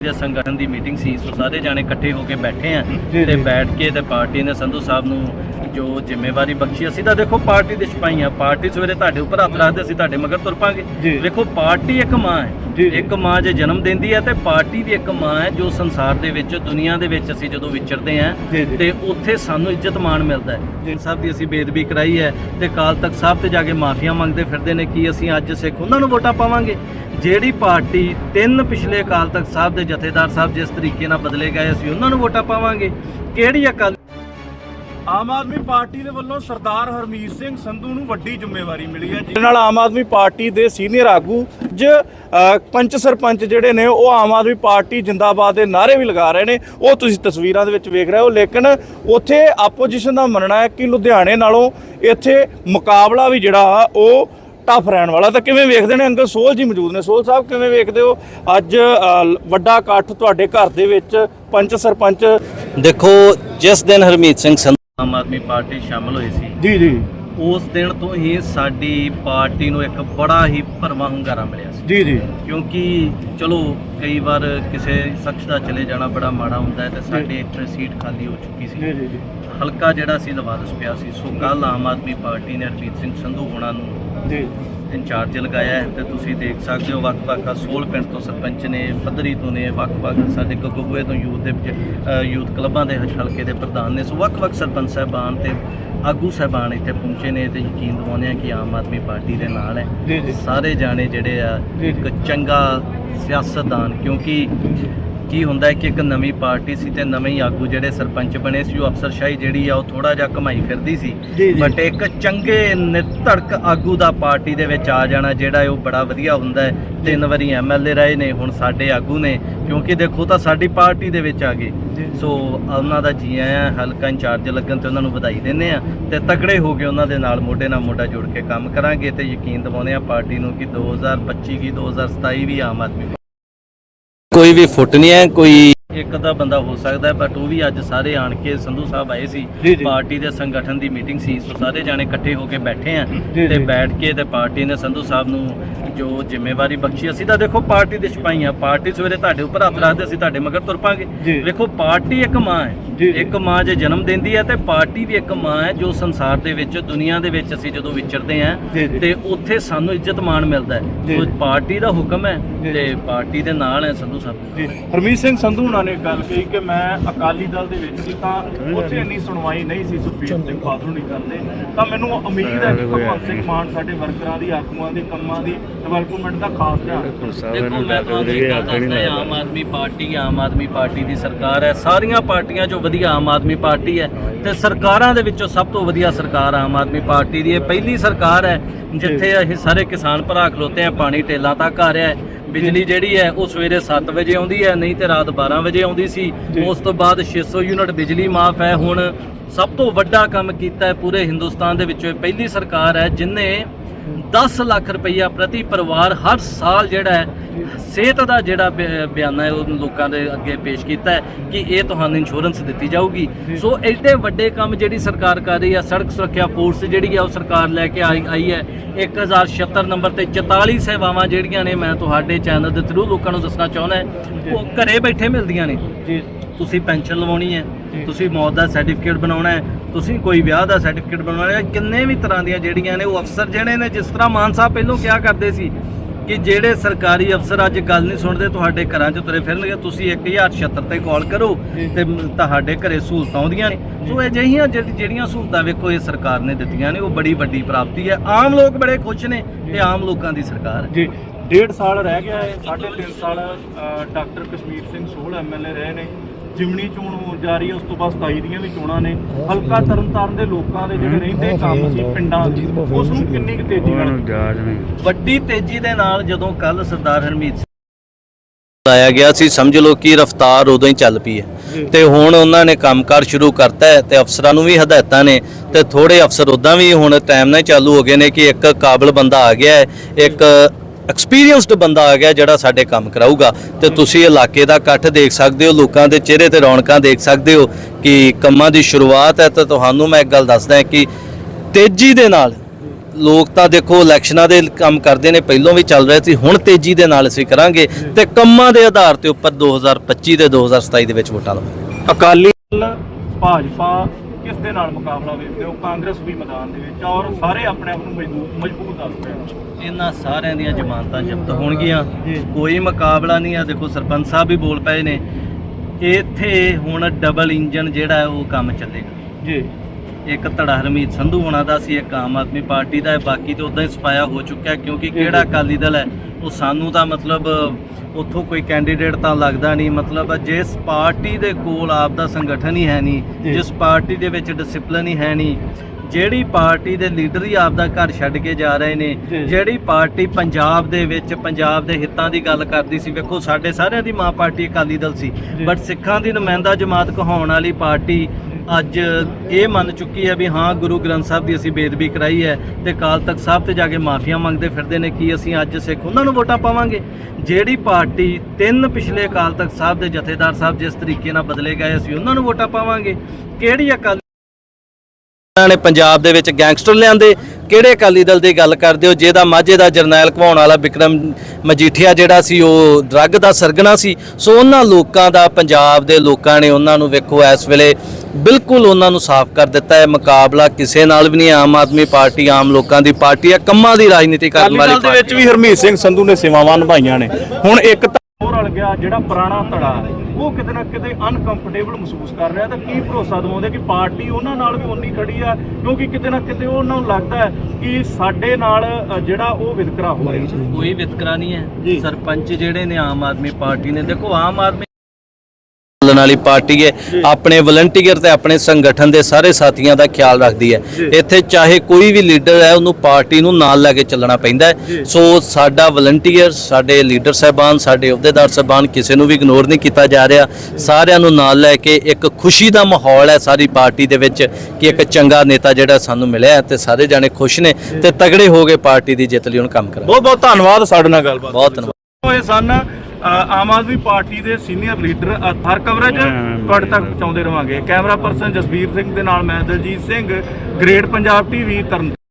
ਦੇ ਸੰਗਠਨ ਦੀ ਮੀਟਿੰਗ ਸੀ ਸੋ ਸਾਰੇ ਜਾਣੇ ਇਕੱਠੇ ਹੋ ਕੇ ਬੈਠੇ ਆ ਤੇ। ਬੈਠ ਕੇ ਤੇ ਪਾਰਟੀ ਨੇ ਸੰਧੂ ਸਾਹਿਬ ਨੂੰ ਜੋ ਜ਼ਿੰਮੇਵਾਰੀ ਬਖਸ਼ੀ ਅਸੀਂ ਤਾਂ ਦੇਖੋ ਪਾਰਟੀ ਦੇ ਸਿਪਾਹੀ ਆ ਪਾਰਟੀ ਸਵੇਰੇ ਤੁਹਾਡੇ ਉੱਪਰ ਹੱਥ ਰੱਖਦੇ ਅਸੀਂ ਤੁਹਾਡੇ ਮਗਰ ਤੁਰ ਪਾਂਗੇ। ਵੇਖੋ ਪਾਰਟੀ ਇੱਕ ਮਾਂ ਹੈ। ਇੱਕ ਮਾਂ ਜੇ ਜਨਮ ਦਿੰਦੀ ਹੈ ਤੇ ਪਾਰਟੀ ਵੀ ਇੱਕ ਮਾਂ ਹੈ ਜੋ ਸੰਸਾਰ ਦੇ ਵਿੱਚ ਦੁਨੀਆ ਦੇ ਵਿੱਚ ਅਸੀਂ ਜਦੋਂ ਵਿਚਰਦੇ ਆ। ਤੇ ਉੱਥੇ ਸਾਨੂੰ ਇੱਜ਼ਤ ਮਾਣ ਮਿਲਦਾ ਹੈ ਜੀ ਸਾਹਿਬ ਦੀ ਅਸੀਂ ਬੇਦਬੀ ਕਰਾਈ ਹੈ ਤੇ ਕਾਲ ਤੱਕ ਸਾਹਿਬ ਤੇ ਜਾ ਕੇ ਮਾਫੀਆਂ ਮੰਗਦੇ ਫਿਰਦੇ ਨੇ ਕਿ ਅਸੀਂ ਅੱਜ ਸਿੱਖ ਉਹਨਾਂ ਨੂੰ ਵੋਟਾਂ ਪਾਵਾਂਗੇ ਜਿਹੜੀ ਪਾਰਟੀ ਤਿੰਨ ਪਿਛਲੇ ਕਾਲ ਤੱਕ ਸਾਹਿਬ ਦੇ ਜਥੇਦਾਰ ਸਾਹਿਬ ਜਿਸ ਤਰੀਕੇ ਨਾਲ ਬਦਲੇ ਗਏ ਅਸੀਂ ਉਹਨਾਂ ਨੂੰ ਵੋਟਾਂ ਪਾਵਾਂਗੇ ਕਿਹੜੀ ਅਕਾਲ ਆਮ ਆਦਮੀ ਪਾਰਟੀ ਦੇ ਵੱਲੋਂ ਸਰਦਾਰ ਹਰਮੀਤ ਸਿੰਘ ਸੰਧੂ ਨੂੰ ਵੱਡੀ ਜ਼ਿੰਮੇਵਾਰੀ ਮਿਲੀ ਹੈ ਜਿਹਦੇ ਨਾਲ ਆਮ ਆਦਮੀ ਪਾਰਟੀ ਦੇ ਸੀਨੀਅਰ ਆਗੂ ਜ ਪੰਚ ਸਰਪੰਚ ਜਿਹੜੇ ਨੇ ਉਹ ਆਮ ਆਦਮੀ ਪਾਰਟੀ ਜਿੰਦਾਬਾਦ ਦੇ ਨਾਅਰੇ ਵੀ ਲਗਾ ਰਹੇ ਨੇ। ਉਹ ਤੁਸੀਂ ਤਸਵੀਰਾਂ ਦੇ ਵਿੱਚ ਵੇਖ ਰਹੇ ਹੋ ਲੇਕਿਨ ਉੱਥੇ ਆਪੋਜੀਸ਼ਨ ਦਾ ਮੰਨਣਾ ਹੈ ਕਿ ਲੁਧਿਆਣੇ ਨਾਲੋਂ ਇੱਥੇ ਮੁਕਾਬਲਾ ਵੀ ਜਿਹੜਾ ਉਹ ਟਫ ਰਹਿਣ ਵਾਲਾ। ਤਾਂ ਕਿਵੇਂ ਵੇਖਦੇ ਨੇ? ਅੰਕਲ ਸੋਲ ਜੀ ਮੌਜੂਦ ਨੇ। ਸੋਲ ਸਾਹਿਬ ਕਿਵੇਂ ਵੇਖਦੇ ਹੋ? ਅੱਜ ਵੱਡਾ ਇਕੱਠ ਤੁਹਾਡੇ ਘਰ ਦੇ ਵਿੱਚ ਪੰਚ ਸਰਪੰਚ ਦੇਖੋ ਜਿਸ ਦਿਨ ਹਰਮੀਤ ਸਿੰਘ ਸੰਧੂ ਆਮ ਆਦਮੀ ਪਾਰਟੀ ਸ਼ਾਮਲ ਹੋਈ ਸੀ। ਜੀ ਜੀ। ਉਸ ਦਿਨ ਤੋਂ ਹੀ ਸਾਡੀ ਪਾਰਟੀ ਨੂੰ ਇੱਕ ਬੜਾ ਹੀ ਭਰਵਾਂ ਹੁੰਗਾਰਾ ਮਿਲਿਆ ਸੀ। ਜੀ ਜੀ। ਕਿਉਂਕਿ ਚਲੋ ਕਈ ਵਾਰ ਕਿਸੇ ਸ਼ਖਸ ਦਾ ਚਲੇ ਜਾਣਾ ਬੜਾ ਮਾੜਾ ਹੁੰਦਾ ਹੈ ਤੇ ਸਾਡੇ ਇੱਕ ਸੀਟ ਖਾਲੀ ਹੋ ਚੁੱਕੀ ਸੀ। ਜੀ ਜੀ। ਹਲਕਾ ਜਿਹੜਾ ਸੀ ਲਵਾਰਸ ਪਿਆ ਸੀ ਸੋ ਕੱਲ ਆਮ ਆਦਮੀ ਪਾਰਟੀ ਨੇ ਹਰਜੀਤ ਸਿੰਘ ਸੰਧੂ ਹੋਣਾ ਨੂੰ ਜੀ। ਇੰਚਾਰਜ ਲਗਾਇਆ ਹੈ ਤੇ ਤੁਸੀਂ ਦੇਖ ਸਕਦੇ ਹੋ ਵੱਖ-ਵੱਖ ਸੋਲ ਪਿੰਡ ਤੋਂ ਸਰਪੰਚ ਨੇ ਪੱਧਰੀ ਤੋਂ ਨੇ ਵੱਖ-ਵੱਖ ਸਾਡੇ ਗਗੋਏ ਤੋਂ ਯੂਥ ਦੇ ਯੂਥ ਕਲੱਬਾਂ ਦੇ ਹਲਕੇ ਦੇ ਪ੍ਰਧਾਨ ਨੇ ਸੋ ਵੱਖ-ਵੱਖ ਸਰਪੰਚ ਸਾਹਿਬਾਨ ਤੇ ਆਗੂ ਸਾਹਿਬਾਨ ਇੱਥੇ ਪਹੁੰਚੇ ਨੇ ਤੇ ਯਕੀਨ ਦਿਵਾਉਂਦੇ ਆ ਕਿ ਆਮ ਆਦਮੀ ਪਾਰਟੀ ਦੇ ਨਾਲ ਹੈ। ਸਾਰੇ ਜਾਣੇ ਜਿਹੜੇ ਆ ਇੱਕ ਚੰਗਾ ਸਿਆਸਤਦਾਨ ਕਿਉਂਕਿ ਕੀ ਹੁੰਦਾ ਹੈ ਕਿ ਇੱਕ ਨਵੀਂ ਪਾਰਟੀ ਸੀ ਤੇ ਨਵੇਂ ਹੀ ਆਗੂ ਜਿਹੜੇ ਸਰਪੰਚ ਬਣੇ ਸੀ ਉਹ ਅਫਸਰਸ਼ਾਹੀ ਜਿਹੜੀ ਆ ਉਹ ਥੋੜਾ ਜਿਹਾ ਕਮਾਈ ਫਿਰਦੀ ਸੀ ਜੀ, ਜੀ। ਬਟ ਇੱਕ ਚੰਗੇ ਨਿਰਧੜਕ ਆਗੂ ਦਾ ਪਾਰਟੀ ਦੇ ਵਿੱਚ ਆ ਜਾਣਾ ਜਿਹੜਾ ਹੈ ਉਹ ਬੜਾ ਵਧੀਆ ਹੁੰਦਾ ਹੈ ਤਿੰਨ ਵਾਰੀ ਐਮਐਲਏ ਰਹੇ ਨੇ ਹੁਣ ਸਾਡੇ ਆਗੂ ਨੇ ਕਿਉਂਕਿ ਦੇਖੋ ਤਾਂ ਸਾਡੀ ਪਾਰਟੀ ਦੇ ਵਿੱਚ ਆ ਗਏ। ਸੋ ਉਹਨਾਂ ਦਾ ਜੀ ਆਇਆਂ ਹਲਕਾ ਇੰਚਾਰਜ ਲੱਗਣ ਤੇ ਉਹਨਾਂ ਨੂੰ ਵਧਾਈ ਦਿੰਦੇ ਆ ਤੇ ਤਕੜੇ ਹੋ ਕੇ ਉਹਨਾਂ ਦੇ ਨਾਲ ਮੋਢੇ ਨਾਲ ਮੋਢਾ ਜੋੜ ਕੇ ਕੰਮ ਕਰਾਂਗੇ ਤੇ ਯਕੀਨ ਦਿਵਾਉਂਦੇ ਆ ਪਾਰਟੀ ਨੂੰ ਕਿ 2025 ਕੀ 2027 ਵੀ ਆਮ ਆਦਮੀ ਕੋਈ ਵੀ ਫੁੱਟ ਨਹੀਂ ਹੈ ਕੋਈ ਇੱਕ ਦਾ ਬੰਦਾ ਹੋ ਸਕਦਾ ਹੈ ਬਟ ਉਹ ਵੀ ਅੱਜ ਸਾਰੇ ਆਣ ਕੇ ਸੰਧੂ ਸਾਹਿਬ ਆਏ ਸੀ। ਪਾਰਟੀ ਦੇ ਸੰਗਠਨ ਦੀ ਮੀਟਿੰਗ ਸੀ ਸੋ ਸਾਰੇ ਜਾਣੇ ਇਕੱਠੇ ਹੋ ਕੇ ਬੈਠੇ ਆ ਤੇ। ਬੈਠ ਕੇ ਤੇ ਪਾਰਟੀ ਨੇ ਸੰਧੂ ਸਾਹਿਬ ਨੂੰ ਜੋ ਜ਼ਿੰਮੇਵਾਰੀ ਬਖਸ਼ੀ ਅਸੀਂ ਤਾਂ ਦੇਖੋ ਪਾਰਟੀ ਦੇ ਸਿਪਾਹੀ ਆ ਪਾਰਟੀ ਸਵੇਰੇ ਤੁਹਾਡੇ ਉੱਪਰ ਹੱਥ ਰੱਖਦੇ ਅਸੀਂ ਤੁਹਾਡੇ ਮਗਰ ਤੁਰ ਪਾਂਗੇ। ਵੇਖੋ ਪਾਰਟੀ ਇੱਕ ਮਾਂ ਹੈ। ਇੱਕ ਮਾਂ ਜੇ ਜਨਮ ਦਿੰਦੀ ਹੈ ਤੇ ਪਾਰਟੀ ਵੀ ਇੱਕ ਮਾਂ ਹੈ ਜੋ ਸੰਸਾਰ ਦੇ ਵਿੱਚ ਦੁਨੀਆ ਦੇ ਵਿੱਚ ਅਸੀਂ ਜਦੋਂ ਵਿਚਰਦੇ ਆ। ਤੇ ਉੱਥੇ ਸਾਨੂੰ ਇੱਜ਼ਤ ਮਾਣ ਮਿਲਦਾ ਹੈ ਸੋ। ਪਾਰਟੀ ਦਾ ਹੁਕਮ ਹੈ ਤੇ ਜੀ। ਪਾਰਟੀ ਦੇ ਨਾਲ ਹੈ ਸੰਧੂ ਸਾਹਿਬ। ਜੀ ਹਰਮੀਤ ਸਿੰਘ ਸੰਧੂ ਉਹਨਾਂ ਨੇ ਗੱਲ ਕਹੀ ਕਿ ਮੈਂ ਅਕਾਲੀ ਦਲ ਦੇ ਵਿੱਚ ਸੀ ਤਾਂ ਉੱਥੇ ਇੰਨੀ ਸੁਣਵਾਈ ਨਹੀਂ ਸੀ ਸੁਖਬੀਰ ਸਿੰਘ ਬਾਦਲ ਨਹੀਂ ਕਰਦੇ। ਤਾਂ ਮੈਨੂੰ ਉਮੀਦ ਹੈ ਕਿ ਭਗਵੰਤ ਸਿੰਘ ਮਾਨ ਸਾਡੇ ਵਰਕਰਾਂ ਦੀ ਆਗੂਆਂ ਦੇ ਕੰਮਾਂ ਦੀ ਡਿਵੈਲਪਮੈਂਟ ਦਾ ਖਾਸ ਧਿਆਨ। ਦੇਖੋ ਮੈਂ ਤੁਹਾਨੂੰ ਇੱਕ ਗੱਲ ਦੱਸਦਾ ਆਮ ਆਦਮੀ ਪਾਰਟੀ ਆਮ ਆਦਮੀ ਪਾਰਟੀ ਦੀ ਸਰਕਾਰ ਹੈ। ਸਾਰੀਆਂ ਪਾਰਟੀਆਂ ਜੋ ਵਧੀਆ ਆਮ ਆਦਮੀ ਪਾਰਟੀ ਹੈ ਤੇ ਸਰਕਾਰਾਂ ਦੇ ਵਿੱਚੋਂ ਸਭ ਤੋਂ ਵਧੀਆ ਸਰਕਾਰ ਆਮ ਆਦਮੀ ਪਾਰਟੀ ਦੀ ਇਹ ਪਹਿਲੀ ਸਰਕਾਰ ਹੈ ਜਿੱਥੇ ਇਹ ਸਾਰੇ ਕਿਸਾਨ ਭਰਾ ਖਲੋਤੇ ਆ ਪਾਣੀ ਟੇਲਾਂ ਤੱਕ ਆ ਰਿਹਾ ਹੈ। ਬਿਜਲੀ ਜਿਹੜੀ ਹੈ ਉਹ ਸਵੇਰੇ 7 ਵਜੇ ਆਉਂਦੀ ਹੈ ਨਹੀਂ ਤੇ ਰਾਤ 12 ਵਜੇ ਆਉਂਦੀ ਸੀ। ਉਸ ਤੋਂ ਬਾਅਦ 600 ਯੂਨਿਟ ਬਿਜਲੀ ਮਾਫ ਹੈ ਹੁਣ ਸਭ ਤੋਂ ਵੱਡਾ ਕੰਮ ਕੀਤਾ ਹੈ ਪੂਰੇ ਹਿੰਦੁਸਤਾਨ ਦੇ ਵਿੱਚੋਂ ਪਹਿਲੀ ਸਰਕਾਰ ਹੈ ਜਿਨੇ 10 ਲੱਖ ਰੁਪਈਆ ਪ੍ਰਤੀ ਪਰਿਵਾਰ ਹਰ ਸਾਲ ਜਿਹੜਾ ਹੈ ਸਿਹਤ ਦਾ ਜਿਹੜਾ ਬਿਆਨਾ ਹੈ ਉਹ ਲੋਕਾਂ ਦੇ ਅੱਗੇ ਪੇਸ਼ ਕੀਤਾ ਹੈ ਕਿ ਇਹ ਤੁਹਾਨੂੰ ਇੰਸ਼ੋਰੈਂਸ ਦਿੱਤੀ ਜਾਊਗੀ। ਸੋ ਐਡੇ ਵੱਡੇ ਕੰਮ ਜਿਹੜੀ ਸਰਕਾਰ ਕਰ ਰਹੀ ਹੈ ਸੜਕ ਸੁਰੱਖਿਆ ਫੋਰਸ ਜਿਹੜੀ ਹੈ ਉਹ ਸਰਕਾਰ ਲੈ ਕੇ ਆਈ ਆਈ ਹੈ। 1076 ਨੰਬਰ ਤੇ 44 ਸੇਵਾਵਾਂ ਜਿਹੜੀਆਂ ਨੇ ਮੈਂ ਤੁਹਾਡੇ ਚੈਨਲ ਦੇ ਥਰੂ ਲੋਕਾਂ ਨੂੰ ਦੱਸਣਾ ਚਾਹੁੰਦਾ ਹੈ। ਉਹ ਘਰੇ ਬੈਠੇ ਮਿਲਦੀਆਂ ਨੇ। ਜੀ। ਤੁਸੀਂ ਪੈਨਸ਼ਨ ਲਵਾਉਣੀ ਹੈ। ਤੁਸੀਂ ਮੌਤ ਦਾ ਸਰਟੀਫਿਕੇਟ ਬਣਾਉਣਾ ਹੈ ਤੁਸੀਂ ਕੋਈ ਵਿਆਹ ਦਾ ਸਰਟੀਫਿਕੇਟ ਬਣਾਉਣਾ ਹੈ ਕਿੰਨੇ ਵੀ ਤਰ੍ਹਾਂ ਦੀਆਂ ਜਿਹੜੀਆਂ ਨੇ ਉਹ ਅਫਸਰ ਜਿਹੜੇ ਨੇ ਜਿਸ ਤਰ੍ਹਾਂ ਮਾਨ ਸਾਹਿਬ ਪਹਿਲਾਂ ਕਿਹਾ ਕਰਦੇ ਸੀ ਕਿ ਜਿਹੜੇ ਸਰਕਾਰੀ ਅਫਸਰ ਅੱਜ ਗੱਲ ਨਹੀਂ ਸੁਣਦੇ ਤੁਹਾਡੇ ਘਰਾਂ 'ਚ ਤੁਰੇ ਫਿਰਨਗੇ ਤੁਸੀਂ 1076 ਤੇ ਕਾਲ ਕਰੋ। ਤੇ ਤੁਹਾਡੇ ਘਰੇ ਸਹੂਲਤਾਂ ਆਉਂਦੀਆਂ ਨੇ। ਸੋ ਅਜਿਹੀਆਂ ਜਿਹੜੀ- ਜਿਹੜੀਆਂ ਸਹੂਲਤਾਂ ਵੇਖੋ ਇਹ ਸਰਕਾਰ ਨੇ ਦਿੱਤੀਆਂ ਨੇ ਉਹ ਬੜੀ ਵੱਡੀ ਪ੍ਰਾਪਤੀ ਹੈ। ਆਮ ਲੋਕ ਬੜੇ ਖੁਸ਼ ਨੇ ਤੇ ਆਮ ਲੋਕਾਂ ਦੀ ਸਰਕਾਰ ਹੈ। ਜੀ ਡੇਢ ਸਾਲ ਰਹਿ ਗਿਆ ਹੈ ਸਾਢੇ ਤਿੰਨ ਸਾਲ ਅ, ਡਾਕਟਰ ਕਸ਼ਮੀਰ ਸਿੰਘ ਸੋਹਲ ਐਮਐਲਏ ਰਹੇ ਨੇ। ਜਿਮਣੀ ਚੋਣ ਹੋ ਜਾ ਰਹੀ ਹੈ ਉਸ ਤੋਂ ਬਾਅਦ 27 ਦੀਆਂ ਵੀ ਚੋਣਾਂ ਨੇ। ਹਲਕਾ ਤਰਨਤਾਰਨ ਦੇ ਲੋਕਾਂ ਦੇ ਜਿਹੜੇ ਰਹਿੰਦੇ ਕੰਮ ਸੀ ਪਿੰਡਾਂ ਦੇ। ਉਸ ਨੂੰ ਕਿੰਨੀ ਕੁ ਤੇਜ਼ੀ ਨਾਲ ਵੱਡੀ ਤੇਜ਼ੀ ਦੇ ਨਾਲ ਜਦੋਂ ਕੱਲ ਸਰਦਾਰ ਹਰਮੀਤ ਸਿੰਘ ਆਇਆ ਗਿਆ ਸੀ ਸਮਝ ਲਓ ਕਿ ਰਫਤਾਰ ਉਦੋਂ ਹੀ ਚੱਲ ਪਈ ਹੈ। ਤੇ ਹੁਣ ਉਹਨਾਂ ਨੇ ਕੰਮਕਾਰ ਸ਼ੁਰੂ ਕਰਤਾ ਹੈ ਤੇ ਅਫਸਰਾਂ ਨੂੰ ਵੀ ਹਦਾਇਤਾਂ ਨੇ ਤੇ ਥੋੜੇ ਅਫਸਰ ਉਦਾਂ ਵੀ ਹੁਣ ਟਾਈਮ ਨਾਲ ਚਾਲੂ ਹੋ ਗਏ ਨੇ ਕਿ ਇੱਕ ਕਾਬਲ ਬੰਦਾ ਆ ਗਿਆ ਹੈ ਇੱਕ ਐਕਸਪੀਰੀਅੰਸਡ ਬੰਦਾ ਆ ਗਿਆ ਜਿਹੜਾ ਸਾਡੇ ਕੰਮ ਕਰਾਊਗਾ ਤੇ ਤੁਸੀਂ ਇਲਾਕੇ ਦਾ ਇਕੱਠ ਦੇਖ ਸਕਦੇ ਹੋ, ਲੋਕਾਂ ਦੇ ਚਿਹਰੇ ਤੇ ਰੌਣਕਾਂ ਦੇਖ ਸਕਦੇ ਹੋ ਕਿ ਕੰਮਾਂ ਦੀ ਸ਼ੁਰੂਆਤ ਹੈ ਤਾਂ ਤੁਹਾਨੂੰ ਮੈਂ ਇੱਕ ਗੱਲ ਦੱਸਦਾ ਕਿ ਤੇਜ਼ੀ ਦੇ ਨਾਲ ਲੋਕ ਤਾਂ ਦੇਖੋ ਇਲੈਕਸ਼ਨਾਂ ਦੇ ਕੰਮ ਕਰਦੇ ਨੇ, ਪਹਿਲਾਂ ਵੀ ਚੱਲ ਰਿਹਾ ਸੀ, ਹੁਣ ਤੇਜ਼ੀ ਦੇ ਨਾਲ ਅਸੀਂ ਕਰਾਂਗੇ ਤੇ ਕੰਮਾਂ ਦੇ ਆਧਾਰ ਤੇ ਉੱਪਰ 2025 ਤੇ 2027 ਦੇ ਵਿੱਚ ਵੋਟਾਂ ਲਵਾਂਗੇ। ਅਕਾਲੀ ਦਲ ਭਾਜਪਾ ਕਿਸ ਦੇ ਨਾਲ ਮੁਕਾਬਲਾ ਵੇਖਦੇ ਹੋ? ਕਾਂਗਰਸ ਵੀ ਮੈਦਾਨ ਦੇ ਵਿੱਚ ਆ ਔਰ ਸਾਰੇ ਆਪਣੇ ਆਪ ਨੂੰ ਮਜ਼ਬੂਤ ਮਜ਼ਬੂਤ ਦੱਸਦੇ ਆ ਇਹਨਾਂ ਸਾਰਿਆਂ ਦੀਆਂ ਜ਼ਮਾਨਤਾਂ ਜ਼ਬਤ ਹੋਣਗੀਆਂ। ਕੋਈ ਮੁਕਾਬਲਾ ਨਹੀਂ ਆ। ਦੇਖੋ ਸਰਪੰਚ ਸਾਹਿਬ ਵੀ ਬੋਲ ਪਏ ਨੇ। ਇੱਥੇ ਹੁਣ ਡਬਲ ਇੰਜਨ ਜਿਹੜਾ ਉਹ ਕੰਮ ਚੱਲੇਗਾ। ਜੀ। ਇੱਕ ਧੜਾ ਹਰਮੀਤ ਸੰਧੂ ਹੋਣਾ ਦਾ ਸੀ ਇੱਕ ਆਮ ਆਦਮੀ ਪਾਰਟੀ ਦਾ ਹੈ ਬਾਕੀ ਤੇ ਉਦਾਂ ਹੀ ਸਪਾਇਆ ਹੋ ਚੁੱਕਿਆ ਕਿਉਂਕਿ ਕਿਹੜਾ ਅਕਾਲੀ ਦਲ ਹੈ ਉਹ ਸਾਨੂੰ ਤਾਂ ਮਤਲਬ ਉੱਥੋਂ ਕੋਈ ਕੈਂਡੀਡੇਟ ਤਾਂ ਲੱਗਦਾ ਨਹੀਂ ਮਤਲਬ ਜਿਸ ਪਾਰਟੀ ਦੇ ਕੋਲ ਆਪ ਦਾ ਸੰਗਠਨ ਹੀ ਹੈ ਨਹੀਂ। ਜਿਸ ਪਾਰਟੀ ਦੇ ਵਿੱਚ ਡਿਸਪਲਿਨ ਹੀ ਹੈ ਨਹੀਂ ਜਿਹੜੀ ਪਾਰਟੀ ਦੇ ਲੀਡਰ ਹੀ ਆਪ ਦਾ ਘਰ ਛੱਡ ਕੇ ਜਾ ਰਹੇ ਨੇ। ਜਿਹੜੀ ਪਾਰਟੀ ਪੰਜਾਬ ਦੇ ਵਿੱਚ ਪੰਜਾਬ ਦੇ ਹਿੱਤਾਂ ਦੀ ਗੱਲ ਕਰਦੀ ਸੀ ਵੇਖੋ ਸਾਡੇ ਸਾਰਿਆਂ ਦੀ ਮਾਂ ਪਾਰਟੀ ਅਕਾਲੀ ਦਲ ਸੀ। ਬਟ ਸਿੱਖਾਂ ਦੀ ਨੁਮਾਇੰਦਾ ਜਮਾਤ ਕਹਾਉਣ ਵਾਲੀ ਪਾਰਟੀ ਅੱਜ ਇਹ ਮੰਨ ਚੁੱਕੀ ਹੈ ਵੀ ਹਾਂ, ਗੁਰੂ ਗ੍ਰੰਥ ਸਾਹਿਬ ਦੀ ਅਸੀਂ ਬੇਦਬੀ ਕਰਾਈ ਹੈ ਤੇ ਕਾਲ ਤਖਤ ਸਾਹਿਬ ਤੇ ਜਾ ਕੇ ਮਾਫੀਆਂ ਮੰਗਦੇ ਫਿਰਦੇ ਨੇ, ਕੀ ਅਸੀਂ ਅੱਜ ਸਿੱਖ ਉਹਨਾਂ ਨੂੰ ਵੋਟਾਂ ਪਾਵਾਂਗੇ? ਜਿਹੜੀ ਪਾਰਟੀ ਤਿੰਨ ਪਿਛਲੇ ਕਾਲ ਤਖਤ ਸਾਹਿਬ ਦੇ ਜਥੇਦਾਰ ਸਾਹਿਬ ਜਿਸ ਤਰੀਕੇ ਨਾਲ ਬਦਲੇ ਗਏ, ਅਸੀਂ ਉਹਨਾਂ ਨੂੰ ਵੋਟਾਂ ਪਾਵਾਂਗੇ। ਕਿਹੜੀ ਅਕਾਲੀ ਉਹਨਾਂ ਨੇ ਪੰਜਾਬ ਦੇ ਵਿੱਚ ਗੈਂਗਸਟਰ ਲਿਆਂਦੇ। ਕਿਹੜੇ ਅਕਾਲੀ ਦਲ ਦੀ ਗੱਲ ਕਰਦੇ ਹੋ? ਜਿਹਦਾ ਮਾਝੇ ਦਾ ਜਰਨੈਲ ਘਵਾਉਣ ਵਾਲਾ ਵਿਕਰਮ ਮਜੀਠੀਆ ਜਿਹੜਾ ਸੀ ਉਹ ਡਰੱਗ ਦਾ ਸਰਗਣਾ ਸੀ। ਸੋ ਉਹਨਾਂ ਲੋਕਾਂ ਦਾ ਪੰਜਾਬ ਦੇ ਲੋਕਾਂ ਨੇ ਉਹਨਾਂ ਨੂੰ ਵੇਖੋ ਇਸ ਵੇਲੇ ਬਿਲਕੁਲ ਉਹਨਾਂ ਨੂੰ ਸਾਫ਼ ਕਰ ਦਿੱਤਾ ਹੈ। ਮੁਕਾਬਲਾ ਕਿਸੇ ਨਾਲ ਵੀ ਨਹੀਂ ਆਮ ਆਦਮੀ ਪਾਰਟੀ ਆਮ ਲੋਕਾਂ ਦੀ ਪਾਰਟੀ ਹੈ। ਕੰਮਾਂ ਦੀ ਰਾਜਨੀਤੀ ਕਰਨ ਵਾਲੀ ਦਲ ਦੇ ਵਿੱਚ ਵੀ ਹਰਮੀਤ ਸਿੰਘ ਸੰਧੂ ਨੇ ਸੇਵਾਵਾਂ ਨਿਭਾਈਆਂ ਨੇ। ਹੁਣ ਇੱਕ ਤਾਂ ਹੋਰ ਰਲ ਗਿਆ ਜਿਹੜਾ ਪੁਰਾਣਾ ਧੜਾ ਉਹ ਕਿਤੇ ਨਾ ਕਿਤੇ ਅਨਕੰਫਰਟੇਬਲ ਮਹਿਸੂਸ ਕਰ ਰਿਹਾ ਤਾਂ ਕੀ ਭਰੋਸਾ ਦਿਵਾਉਂਦੇ ਕਿ ਪਾਰਟੀ ਉਹਨਾਂ ਨਾਲ ਵੀ ਉਨੀ ਖੜੀ ਆ ਕਿਉਂਕਿ ਕਿਤੇ ਨਾ ਕਿਤੇ ਉਹਨਾਂ ਨੂੰ ਲੱਗਦਾ ਕਿ ਸਾਡੇ ਨਾਲ ਜਿਹੜਾ ਉਹ ਵਿਤਕਰਾ ਹੋ ਰਿਹਾ ਕੋਈ ਵਿਤਕਰਾ ਨਹੀਂ। ਹੈ ਸਰਪੰਚ ਜਿਹੜੇ ਨੇ ਆਮ ਆਦਮੀ ਪਾਰਟੀ ਨੇ ਦੇਖੋ ਆਮ ਆਦਮੀ ਚੱਲਣ ਵਾਲੀ ਪਾਰਟੀ ਹੈ ਆਪਣੇ ਵਲੰਟੀਅਰ ਤੇ ਆਪਣੇ ਸੰਗਠਨ ਦੇ ਸਾਰੇ ਸਾਥੀਆਂ ਦਾ ਖਿਆਲ ਰੱਖਦੀ ਹੈ। ਇੱਥੇ ਚਾਹੇ ਕੋਈ ਵੀ ਲੀਡਰ ਹੈ ਉਹਨੂੰ ਪਾਰਟੀ ਨੂੰ ਨਾਲ ਲੈ ਕੇ ਚੱਲਣਾ ਪੈਂਦਾ ਸੋ ਸਾਡਾ ਵਲੰਟੀਅਰ ਸਾਡੇ ਲੀਡਰ ਸਾਹਿਬਾਨ ਸਾਡੇ ਅਹੁਦੇਦਾਰ ਸਾਹਿਬਾਨ ਕਿਸੇ ਨੂੰ ਵੀ ਇਗਨੋਰ ਨਹੀਂ ਕੀਤਾ ਜਾ ਰਿਹਾ। ਸਾਰਿਆਂ ਨੂੰ ਨਾਲ ਲੈ ਕੇ ਇੱਕ ਖੁਸ਼ੀ ਦਾ ਮਾਹੌਲ ਹੈ ਸਾਰੀ ਪਾਰਟੀ ਦੇ ਵਿੱਚ ਕਿ ਇੱਕ ਚੰਗਾ ਨੇਤਾ ਜਿਹੜਾ ਸਾਨੂੰ ਮਿਲਿਆ ਤੇ ਸਾਰੇ ਜਾਣੇ ਖੁਸ਼ ਨੇ ਤੇ ਤਗੜੇ ਹੋ ਕੇ ਪਾਰਟੀ ਦੀ ਜਿੱਤ ਲਈ ਹੁਣ ਕੰਮ ਕਰਾਂਗੇ। ਬਹੁਤ ਬਹੁਤ ਧੰਨਵਾਦ ਸਾਡੇ ਨਾਲ ਗੱਲਬਾਤ ਬਹੁਤ ਧੰਨਵਾਦ। ਹੋਏ ਸਨ ਆਮ ਆਦਮੀ ਪਾਰਟੀ ਦੇ ਸੀਨੀਅਰ ਲੀਡਰ ਹਰ ਕਵਰੇਜ ਤੁਹਾਡੇ ਤੱਕ ਪਹੁੰਚਾਉਂਦੇ ਰਵਾਂਗੇ। ਕੈਮਰਾ ਪਰਸਨ ਜਸਵੀਰ ਸਿੰਘ ਦੇ ਨਾਲ ਮੈਂ ਦਲਜੀਤ ਸਿੰਘ ਗ੍ਰੇਟ ਪੰਜਾਬ ਟੀਵੀ ਤਰਨ